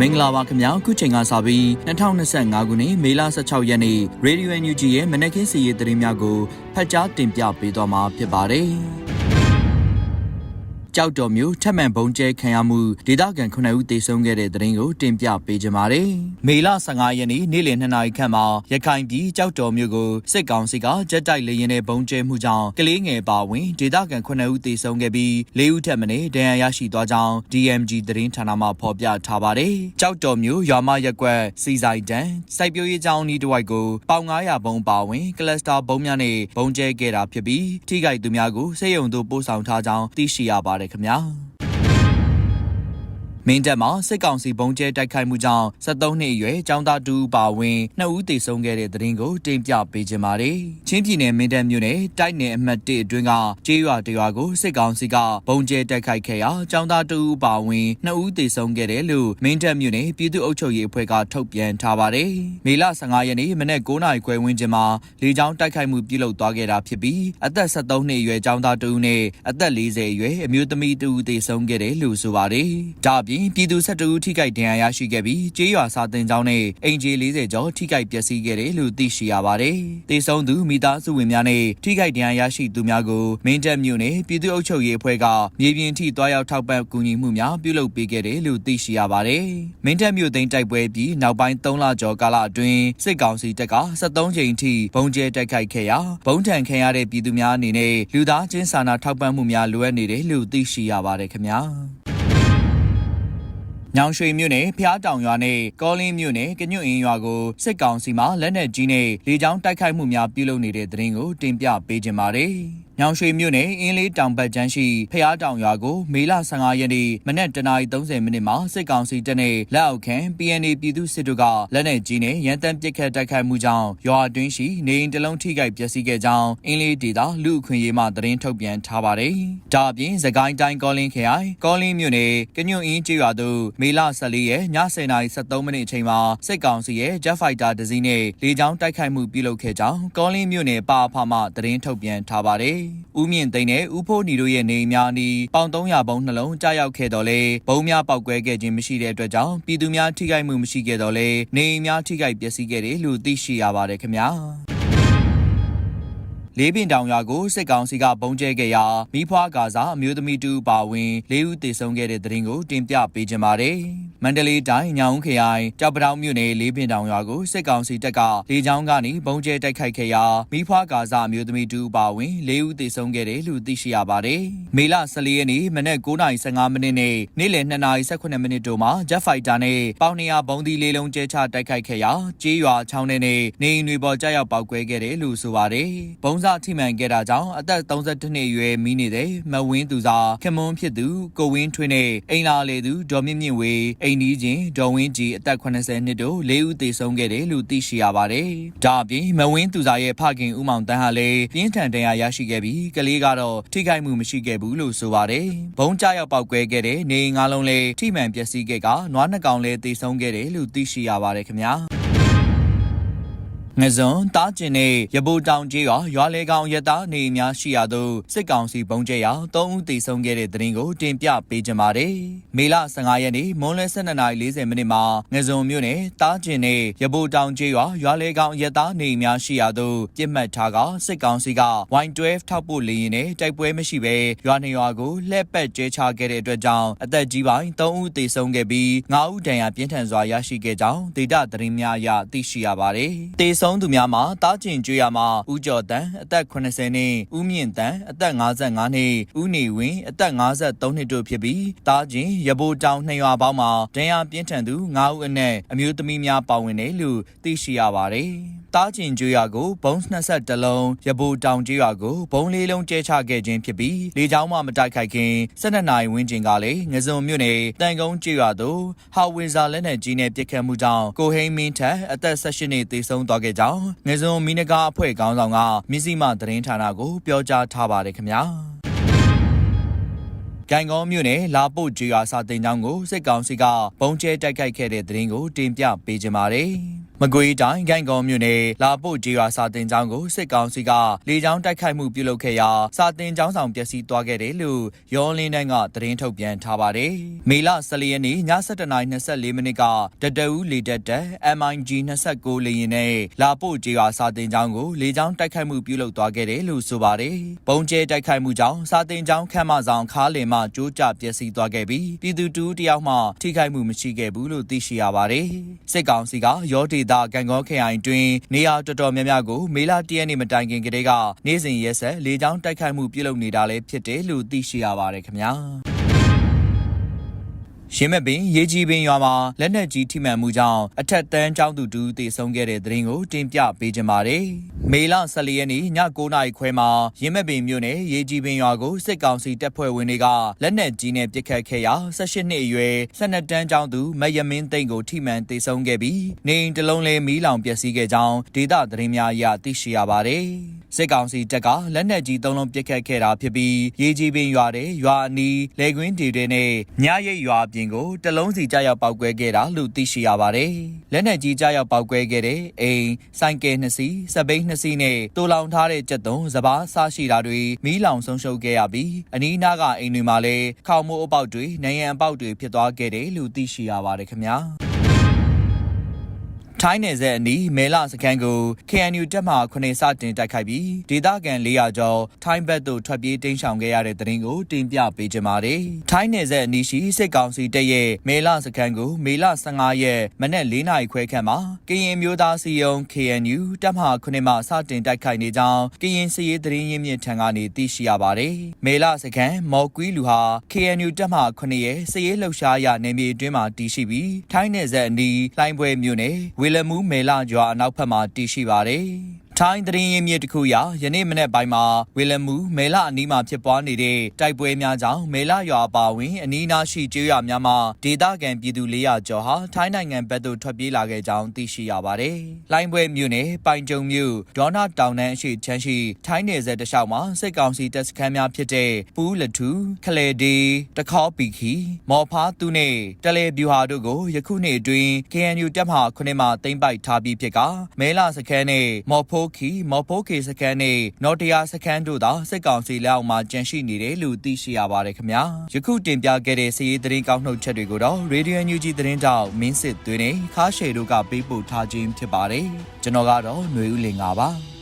မင်္ဂလာပါခင်ဗျာခုချိန်ကစပြီး2025ခုနှစ်မေလ16ရက်နေ့ Radio NUG ရဲ့မနက်ခင်းစီရေးသတင်းများကိုဖတ်ကြားတင်ပြပေးသွားမှာဖြစ်ပါတယ် ကြောက်တော်မျိုးထက်မှန်ဘုံကျဲခံရမှုဒေသခံ9ဦးသေဆုံးခဲ့တဲ့တဲ့ရင်ကိုတင်ပြပေးကြပါမယ်။မေလ15ရက်နေ့နေ့လယ်2နာရီခန့်မှာရခိုင်ပြည်ကြောက်တော်မျိုးကိုစစ်ကောင်စီကဂျက်တိုက်လေရင်နဲ့ဘုံကျဲမှုကြောင့်ကလေးငယ်ပါဝင်ဒေသခံ9ဦးသေဆုံးခဲ့ပြီး4ဦးထက်မနည်းဒဏ်ရာရရှိသွားကြောင်း DMG သတင်းဌာနမှဖော်ပြထားပါတယ်။ကြောက်တော်မျိုးရွာမရက်ကွက်စီဆိုင်တန်းစိုက်ပျိုးရေးကျောင်းဤတစ်ဝိုက်ကိုပေါင်900ဘုံပါဝင်ကလစတာဘုံများနဲ့ဘုံကျဲခဲ့တာဖြစ်ပြီးထိခိုက်သူများကိုစေယုံသို့ပို့ဆောင်ထားကြောင်းသိရှိရပါတယ်ခင်ဗျာ မင်းတပ်မှာစစ်ကောင်စီဘုံကျဲတိုက်ခိုက်မှုကြောင့်73နှစ်အရွယ်ចောင်းသားတူပါဝင်2ဦးသေဆုံးခဲ့တဲ့တဲ့ရင်ကိုတင်ပြပေးကြပါမယ်။ချင်းပြည်နယ်မင်းတပ်မြို့နယ်တိုက်နယ်အမှတ်1အတွင်းကကျေးရွာတရွာကိုစစ်ကောင်စီကဘုံကျဲတိုက်ခိုက်ခဲ့ရာចောင်းသားတူပါဝင်2ဦးသေဆုံးခဲ့တယ်လို့မင်းတပ်မြို့နယ်ပြည်သူ့အုပ်ချုပ်ရေးအဖွဲ့ကထုတ်ပြန်ထားပါတယ်။မေလ15ရက်နေ့မနက်9:00နာရီခွဲဝန်းကျင်မှာလေကြောင်းတိုက်ခိုက်မှုပြုလုပ်သွားခဲ့တာဖြစ်ပြီးအသက်73နှစ်အရွယ်ចောင်းသားတူနဲ့အသက်40အရွယ်အမျိုးသမီးတူသေဆုံးခဲ့တယ်လို့ဆိုပါတယ်။ဒါ့အပြင် င်ပြည်သူ12ဦးထိခိုက်ဒဏ်ရာရရှိခဲ့ပြီးကျေးရွာစာတင်ကျောင်းနဲ့အင်ဂျီ40ကျော်ထိခိုက်ပျက်စီးခဲ့တယ်လို့သိရှိရပါတယ်။သေဆုံးသူမိသားစုဝင်များနဲ့ထိခိုက်ဒဏ်ရာရရှိသူများကိုမင်းတပ်မြို့နယ်ပြည်သူ့အုပ်ချုပ်ရေးအဖွဲ့ကမြေပြင်ထိတွားရောက်ထောက်ပံ့ကူညီမှုများပြုလုပ်ပေးခဲ့တယ်လို့သိရှိရပါတယ်။မင်းတပ်မြို့သိမ်းတိုက်ပွဲပြီးနောက်ပိုင်း3လကျော်ကာလအတွင်းစစ်ကောင်စီတပ်က73ချိန်ထိဘုံကျဲတိုက်ခိုက်ခဲ့ရာဘုံထန်ခံရတဲ့ပြည်သူများအနေနဲ့လူသားချင်းစာနာထောက်ပံ့မှုများလိုအပ်နေတယ်လို့သိရှိရပါတယ်ခင်ဗျာ။ ညောင်ရွှေမြို့နယ်ဖျားတောင်ရွာနဲ့ကောလင်းမြို့နယ်ကညွန့်အင်းရွာကိုစစ်ကောင်စီမှလက်နက်ကြီးနဲ့လေကြောင်းတိုက်ခိုက်မှုများပြုလုပ်နေတဲ့တဲ့ရင်ကိုတင်ပြပေးကြပါမယ်။ ညောင်ရွှေမြို့နယ်အင်းလေးတောင်ပတ်ချမ်းရှိဖျားတောင်ရွာကိုမေလ15ရက်နေ့မနက်09:30မိနစ်မှာစစ်ကောင်စီတပ်နဲ့လက်အောက်ခံ PNA ပြည်သူစစ်တို့ကလက်နက်ကြီးနဲ့ရန်တမ်းပစ်ခတ်တိုက်ခိုက်မှုကြောင့်ရွာအတွင်းရှိနေအိမ်တစ်လုံးထိခိုက်ပျက်စီးခဲ့ကြောင်းအင်းလေးဒေသလူအခွင့်အရေးမှသတင်းထုတ်ပြန်ထားပါတယ်။ဒါအပြင်သခိုင်းတိုင်းကောလင်းခရိုင်ကောလင်းမြို့နယ်ကညွန့်အင်းကျေးရွာသို့မေလ14ရက်ည10:73မိနစ်အချိန်မှာစစ်ကောင်စီရဲ့ Jet Fighter တစ်စီးနဲ့လေကြောင်းတိုက်ခိုက်မှုပြုလုပ်ခဲ့ကြောင်းကောလင်းမြို့နယ်ပါအဖမှသတင်းထုတ်ပြန်ထားပါတယ်။ဦးမြင့်သိန်းနဲ့ဦးဖိုးနီတို့ရဲ့နေအိမ်များအနီးပေါင်300ဘုံနှလုံးကြားရောက်ခဲ့တော်လဲဘုံများပောက်ကွဲခဲ့ခြင်းမရှိတဲ့အတွက်ကြောင့်ပြည်သူများထိခိုက်မှုမရှိခဲ့တော်လဲနေအိမ်များထိခိုက်ပျက်စီးခဲ့တယ်လို့သိရှိရပါတယ်ခင်ဗျာ လေးပင်တောင်ရွာကိုစစ်ကောင်စီကပုံကျဲခဲ့ရာမိဖွားကာစားအမျိုးသမီးတူပါဝင်လေးဦးသေဆုံးခဲ့တဲ့တဲ့ရင်ကိုတင်ပြပေးကြပါမယ်။မန္တလေးတိုင်းညောင်ခရိုင်ကြောက်ပတောင်မြို့နယ်လေးပင်တောင်ရွာကိုစစ်ကောင်စီတပ်ကလေကြောင်းကနေပုံကျဲတိုက်ခိုက်ခဲ့ရာမိဖွားကာစားအမျိုးသမီးတူပါဝင်လေးဦးသေဆုံးခဲ့တယ်လို့သိရှိရပါတယ်။မေလ14ရက်နေ့မနက်9:15မိနစ်နဲ့နေ့လယ်2:18မိနစ်တို့မှာ Jet Fighter နဲ့ပေါင်200ဘုံဒီလေးလုံးကျဲချတိုက်ခိုက်ခဲ့ရာကြေးရွာချောင်းထဲနဲ့နေအိမ်တွေပေါ်ကျရောက်ပောက်ကွဲခဲ့တယ်လို့ဆိုပါတယ်။ဘုံစထိမှန်ခဲ့တာကြောင့်အသက်32နှစ်အရွယ်မိနေတဲ့မဝင်းသူစာခမွန်းဖြစ်သူကိုဝင်းထွေးနဲ့အိမ်လာလေသူဒေါ်မြင့်မြင့်ဝေအိမ်ဒီချင်းဒေါ်ဝင်းကြီးအသက်80နှစ်တို့၄ဦးသေဆုံးခဲ့တယ်လို့သိရှိရပါတယ်။ဒါအပြင်မဝင်းသူစာရဲ့ဖခင်ဦးမောင်တန်းဟာလည်းပြင်းထန်ဒဏ်ရာရရှိခဲ့ပြီးကလေးကတော့ထိခိုက်မှုမရှိခဲ့ဘူးလို့ဆိုပါတယ်။ဘုံကြရောက်ပောက်ကွဲခဲ့တဲ့နေငါးလုံးလည်းထိမှန်ပျက်စီးခဲ့ကနွားနှစ်ကောင်လည်းသေဆုံးခဲ့တယ်လို့သိရှိရပါတယ်ခင်ဗျာ။ ငဇွန်တားကျင်နဲ့ရပိုတောင်ကျေးရွာရွာလေကောင်ရတာနေများရှိရာသို့စစ်ကောင်စီပုံကျဲရာ၃ဦးသေဆုံးခဲ့တဲ့တဲ့ရင်ကိုတင်ပြပေးကြပါမယ်။မေလ15ရက်နေ့မွန်းလွဲ12:40မိနစ်မှာငဇွန်မြို့နယ်တားကျင်နဲ့ရပိုတောင်ကျေးရွာရွာလေကောင်ရတာနေများရှိရာသို့ပြစ်မှတ်ထားကစစ်ကောင်စီက Y12 ထောက်ပို့လေရင်နဲ့တိုက်ပွဲမရှိဘဲရွာနေရွာကိုလှည့်ပတ်ကျဲချခဲ့တဲ့အတွက်ကြောင့်အသက်ကြီးပိုင်း၃ဦးသေဆုံးခဲ့ပြီး၅ဦးဒဏ်ရာပြင်းထန်စွာရရှိခဲ့ကြောင်းဒေသသတင်းများအရသိရှိရပါတယ်။သေဆုံးသူများမှာတားကျင်ကျွေးရမှာဦးကျော်တန်းအသက်80နှစ်ဦးမြင့်တန်းအသက်55နှစ်ဦးနေဝင်းအသက်53နှစ်တို့ဖြစ်ပြီးတားကျင်ရဘိုတောင်နှစ်ရွာပေါင်းမှာဒဏ်ရာပြင်းထန်သူ9ဦးအနက်အမျိုးသမီးများပါဝင်တယ်လို့သိရှိရပါတယ်။ တားကျင်ကျွေးရကိုဘုံ22လုံးရဘိုတောင်ကျွေးရကိုဘုံလေးလုံးကျဲချခဲ့ခြင်းဖြစ်ပြီးလေကြောင်းမှမတိုက်ခိုက်ခင်12နိုင်ဝင်းကျင်ကလည်းငစုံမြို့နယ်တန်ကုန်းကျွေးရသို့ဟာဝင်ဇာလက်နက်ကြီးနဲ့ပစ်ခတ်မှုကြောင့်ကိုဟိန်းမင်းထက်အသက်18နှစ်သေဆုံးသွားခဲ့ကြောင်းငစုံမီနကာအဖွဲ့ခေါင်းဆောင်ကမြစည်းမသတင်းဌာနကိုပြောကြားထားပါတယ်ခင်ဗျာ။ကိုင်ကောမြို့နယ်လာပုတ်ကျွာစာတင်ကျောင်းကိုစစ်ကောင်စီကဘုံကျဲတိုက်ခိုက်ခဲ့တဲ့တဲ့ရင်ကိုတင်ပြပေးကြပါမယ်။ မကွေးတိုင်းဂိုင်ကောမြို့နယ်လာပို့ကျေးရွာစာတင်ကျောင်းကိုစစ်ကောင်စီကလေကြောင်းတိုက်ခိုက်မှုပြုလုပ်ခဲ့ရာစာတင်ကျောင်းဆောင်ပျက်စီးသွားခဲ့တယ်လို့ရောလင်းတိုင်းကသတင်းထုတ်ပြန်ထားပါတယ်။မေလ14ရက်နေ့ည7:24မိနစ်ကတတအူးလေတက်တဲ့ MIG 29လေယာဉ်နဲ့လာပို့ကျေးရွာစာတင်ကျောင်းကိုလေကြောင်းတိုက်ခိုက်မှုပြုလုပ်သွားခဲ့တယ်လို့ဆိုပါတယ်။ပုံကျဲတိုက်ခိုက်မှုကြောင့်စာတင်ကျောင်းခမ်းမဆောင်ခါလင်မှကျိုးကျပျက်စီးသွားခဲ့ပြီးပြည်သူတူတယောက်မှထိခိုက်မှုမရှိခဲ့ဘူးလို့သိရှိရပါတယ်။စစ်ကောင်စီကရောဒေတာကံကောခရိုင်တွင်နေရာတော်တော်များများကိုမေလ၁ရက်နေ့မတိုင်ခင်ကတည်းကနေ့စဉ်ရက်ဆက်လေကြောင်းတိုက်ခိုက်မှုပြုလုပ်နေတာလည်းဖြစ်တယ်လို့သိရှိရပါတယ်ခင်ဗျာ။ ရင်းမဲ့ပင်ရေကြီးပင်ရွာမှာလက်နက်ကြီးထိမှန်မှုကြောင့်အထက်တန်းကျောင်းသူတူတေဆုံးခဲ့တဲ့တဲ့ရင်ကိုတင်ပြပေးကြပါမယ်။မေလ14ရက်နေ့ည9:00နာရီခွဲမှာရင်းမဲ့ပင်မြို့နယ်ရေကြီးပင်ရွာကိုစစ်ကောင်စီတပ်ဖွဲ့ဝင်တွေကလက်နက်ကြီးနဲ့ပစ်ခတ်ခဲ့ရာ18နှစ်အရွယ်12တန်းကျောင်းသူမယမင်းသိန်းကိုထိမှန်တေဆုံးခဲ့ပြီးနေအိမ်တစ်လုံးလည်းမီးလောင်ပျက်စီးခဲ့ကြောင်းဒေသသတင်းများအရသိရှိရပါတယ်။စစ်ကောင်စီတပ်ကလက်နက်ကြီးသုံးလုံးပစ်ခတ်ခဲ့တာဖြစ်ပြီးရေကြီးပင်ရွာတဲ့ရွာအနီးလေကွင်းဒေတွေနဲ့ညရိပ်ရွာပြင်ကိုတလုံးစီကြားရောက်ပောက်ကွဲခဲ့တာလို့သိရှိရပါတယ်။လက်နက်ကြီးကြားရောက်ပောက်ကွဲခဲ့တဲ့အိမ်ဆိုင်ကယ်နှစ်စီးစပိန်နှစ်စီးနဲ့တူလောင်ထားတဲ့ကြက်သွန်စပားစားရှိတာတွေမီးလောင်ဆုံးရှုံးခဲ့ရပြီးအနီးနားကအိမ်တွေမှာလည်းခေါမိုးအပေါက်တွေနယံအပေါက်တွေဖြစ်သွားခဲ့တယ်လို့သိရှိရပါတယ်ခင်ဗျာ။ ထိုင်းနယ်စပ်အနီးမဲလစခန်းကို KNU တပ်မှ9စတင်တိုက်ခိုက်ပြီးဒေသခံ400ကျော်ထိုင်းဘက်သို့ထွက်ပြေးတိမ်းရှောင်ခဲ့ရတဲ့တဲ့ရင်ကိုတင်ပြပေးကြပါမယ်။ထိုင်းနယ်စပ်အနီးရှိစစ်ကောင်စီတပ်ရဲ့မဲလစခန်းကိုမေလ15ရက်မနက်4နာရီခွဲခန့်မှာကရင်မျိုးသားစီယုံ KNU တပ်မှ9မှစတင်တိုက်ခိုက်နေကြောင်းကရင်စီရေးသတင်းရင်းမြစ်ထံကနေသိရှိရပါတယ်။မဲလစခန်းမော်ကွီးလူဟာ KNU တပ်မှ9ရဲ့စရေးလှုပ်ရှားရနေမြေအတွင်းမှာတည်ရှိပြီးထိုင်းနယ်စပ်အနီးလှိုင်းပွဲမြို့နယ်ဝေလမူးမေလကျွာအနောက်ဘက်မှာတည်ရှိပါတယ်။ ထိုင်းသတင်းရင်းမြစ်တစ်ခုအရယနေ့မနေ့ပိုင်းမှာဝေလမူမဲလအနီးမှာဖြစ်ပွားနေတဲ့တိုက်ပွဲများကြောင့်မဲလရွာအပါအဝင်အနီးအနားရှိကျေးရွာများမှာဒေသခံပြည်သူ400ကျော်ဟာထိုင်းနိုင်ငံဘက်သို့ထွက်ပြေးလာခဲ့ကြောင်းသိရှိရပါတယ်။လိုင်းပွဲမြို့နယ်ပိုင်ကြုံမြို့ဒေါနာတောင်တန်းအရှိချမ်းရှိထိုင်းနယ်စပ်တစ်လျှောက်မှာစစ်ကောင်စီတပ်စခန်းများဖြစ်တဲ့ပူးလထူခလေဒီတခေါပီခီမော်ဖားသူနဲ့တလေဗျူဟာတို့ကိုယခုနှစ်အတွင်း KNU တပ်မှခုနှစ်မှသိမ်းပိုက်ထားပြီးဖြစ်ကမဲလစခန်းနဲ့မော်ဖိုးခီမော်ဖိုးခေစခန်းနဲ့နော်တယာစခန်းတို့သာစစ်ကောင်စီလက်အောက်မှာကျန်ရှိနေတယ်လို့သိရှိရပါတယ်ခင်ဗျာယခုတင်ပြခဲ့တဲ့စီးရီးသတင်းကောက်နှုတ်ချက်တွေကိုတော့ Radio NUG သတင်းတောက်မင်းစစ်သွင်းနေခါရှေတို့ကပေးပို့ထားခြင်းဖြစ်ပါတယ်ကျွန်တော်ကတော့ຫນွေဦးလင်ပါပါ